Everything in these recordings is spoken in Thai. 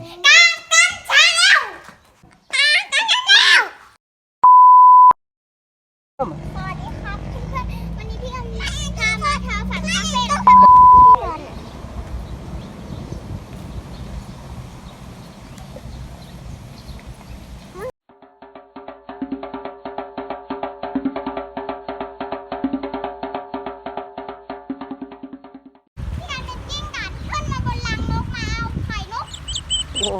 ส โอ้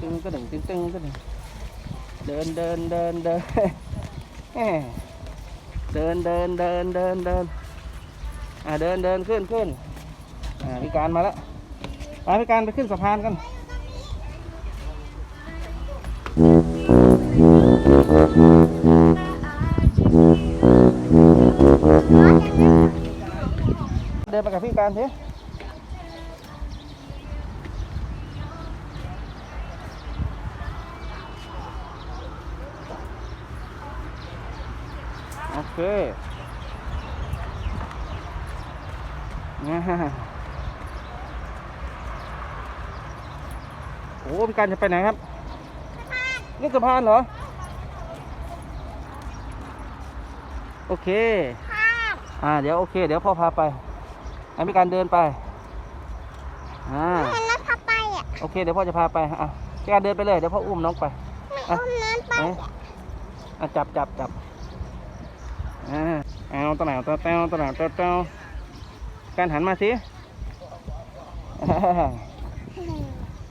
ตึงก็ดึงตึงตึงก็ดึง เดินเดินเดินเดินเดินเดินเดินเดินเดินอ่าเดินเดินขึ้นขึ้นอ่าพิการมาแล้วไปพิการไปขึ้นสะพานกันเดินไปกับพี่การสิโอ เคอ่าโอ้พี่การจะไปไหนครับนี่สะพานเหรอ โอเคข้ามอ่า เดี๋ยวโอเค เดี๋ยวพ่อพาไปให้พี่การเดินไป อ่าเห็นรถขับไปอะ โอเค เดี๋ยวพ่อจะพาไป อะพี่การเดินไปเลย เดี๋ยวพ่ออุ้มน้องไป ไม่อุ้มนั้นไปไหนอะอะจับจับจับ อ่าเอาตัวไหนตัวเต้าตัวไหนตัวเต้าการหันมาสิ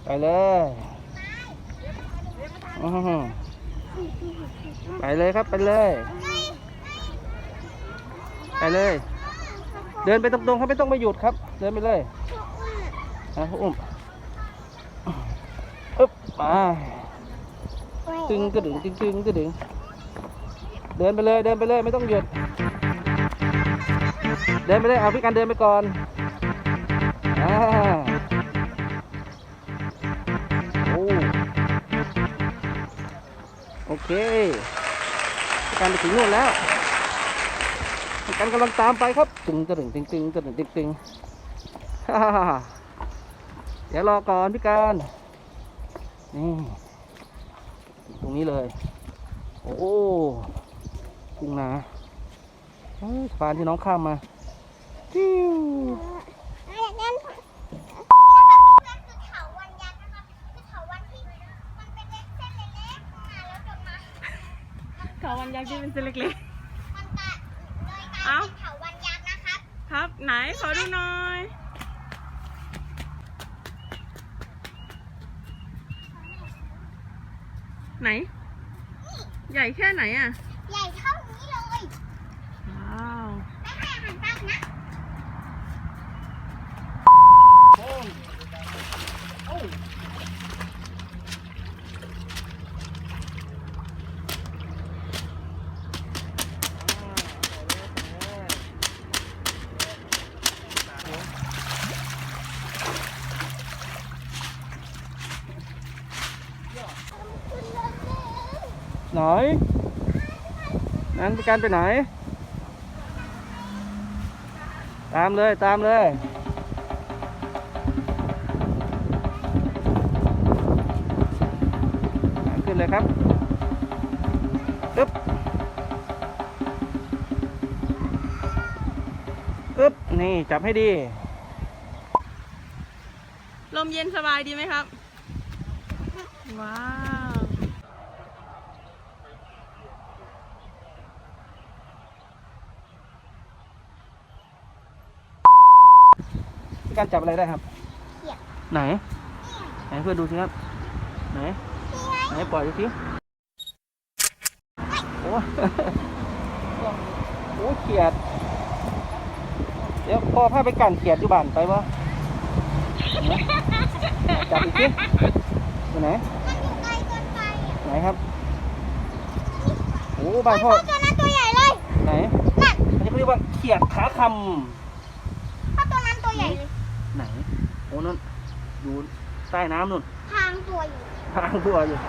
ไปเลยไปเลยครับไปเลย ไปเลย เดินไปตรงๆครับไม่ต้องไปหยุดครับ เดินไปเลยอะอุ้มอึ๊บไปตึงกระดึงตึงกระดึง เดินไปเลยเดินไปเลยไม่ต้องหยุด เดินไปเลยเอาพี่การเดินไปก่อนอ่าโอ้โอเคพี่การไปถึงนู่นแล้วพี่การกำลังตามไปครับตึงกระดึงตึงตึงกระดึงตึงตึงเดี๋ยวรอก่อนพี่การนี่ตรงนี้เลย โอ้ กุ้งนาสะพานที่น้องข้ามมาจิ้วเล่นนะคะเพื่อนๆคือเขาวันยักษ์ที่เป็นเส้นเล็กๆมาแล้วจนมาเขาวันยักษ์ที่เป็นส้นเล็กมันกลายเลยกายเอ้าเขาวันยักษ์นะครับ ครับไหนขอดูหน่อยไหน ใหญ่แค่ไหนอะ ใหญ่เท่านี้เลย ว้าว ไม่ให้อาหารตั้งนะ ไหนนั้นพี่การไปไหน ตามเลยตามเลยขึ้นเลยครับอึ๊บอึ๊บนี่จับให้ดี ลมเย็นสบายดีไหมครับ ว้าว พี่ การจับอะไรได้ครับเขียดไหน ไหนเพื่อนดูสิครับ ไหน ไหนปล่อยดูสิโอ้โอ้เขียด เดี๋ยวพ่อพาไปกันเขียดอยู่บ้านไปวะจับอีกสิอยู่ไหนมันอยู่ไกลเกินไปอะไหนครับ โอ้บ้านพ่อตัวนั้นตัวใหญ่ไหนนั่นอันนี้เขาเรียกว่าเขียดขาคเพราะตัวนั้นตัวใหญ่เลยำไหน โอ้นั่นดูใต้น้ำนู่นทางตัวอยู่ทางตัวอยู่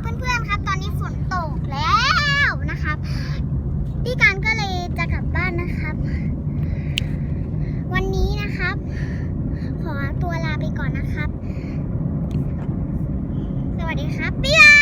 เพื่อนๆครับตอนนี้ฝนตกแล้วนะครับพี่การก็เลยจะกลับบ้านนะครับ วันนี้นะครับ ขอตัวลาไปก่อนนะครับ สวัสดีครับเปีย